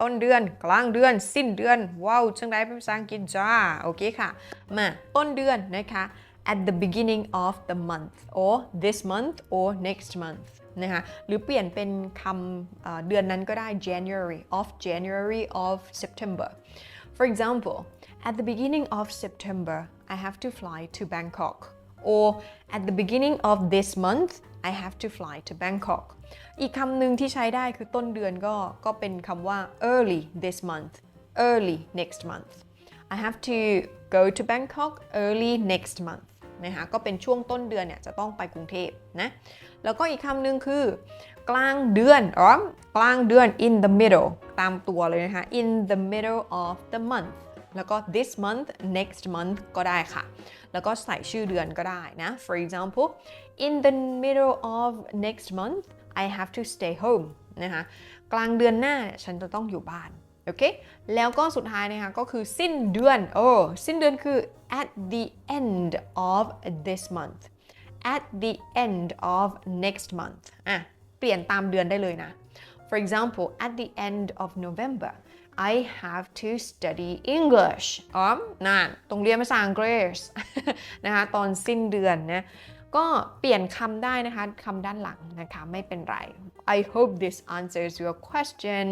ต้นเดือนกลางเดือน สิ้นเดือน ว้าวจังไรเป็นภาษาอังกฤษจ้า โอเคค่ะ มาต้นเดือนนะคะ at the beginning of the month or this month or next month นะคะหรือเปลี่ยนเป็นคำเอ่อเดือนนั้นก็ได้ January of January of September for example at the beginning of September I have to fly to Bangkok or at the beginning of this month I have to fly to Bangkok อีกคำหนึ่งที่ใช้ได้คือต้นเดือนก็ก็เป็นคำว่า early this month early next month I have to go to Bangkok early next month นะคะก็เป็นช่วงต้นเดือนเนี่ยจะต้องไปกรุงเทพนะ แล้วก็อีกคำหนึ่งคือ กลางเดือนอ๋อกลางเดือน in the middle ตามตัวเลยนะคะ in the middle of the month แล้วก็ this month next month ก็ได้ค่ะ แล้วก็ใส่ชื่อเดือนก็ได้นะ for example in the middle of next month I have to stay home นะคะกลางเดือนหน้าฉันจะต้องอยู่บ้านโอเคแล้วก็สุดท้ายนะคะก็คือสิ้นเดือนโอ้สิ้นเดือนคือ at the end of this month at the end of next month อะเปลี่ยนตามเดือนได้เลยนะ for example at the end of November I have to study English อ๋อนั่นต้องเรียนภาษาอังกฤษนะคะตอนสิ้นเดือนนะก็เปลี่ยนคำได้นะคะคำด้านหลังนะคะไม่เป็นไร I hope this answers your question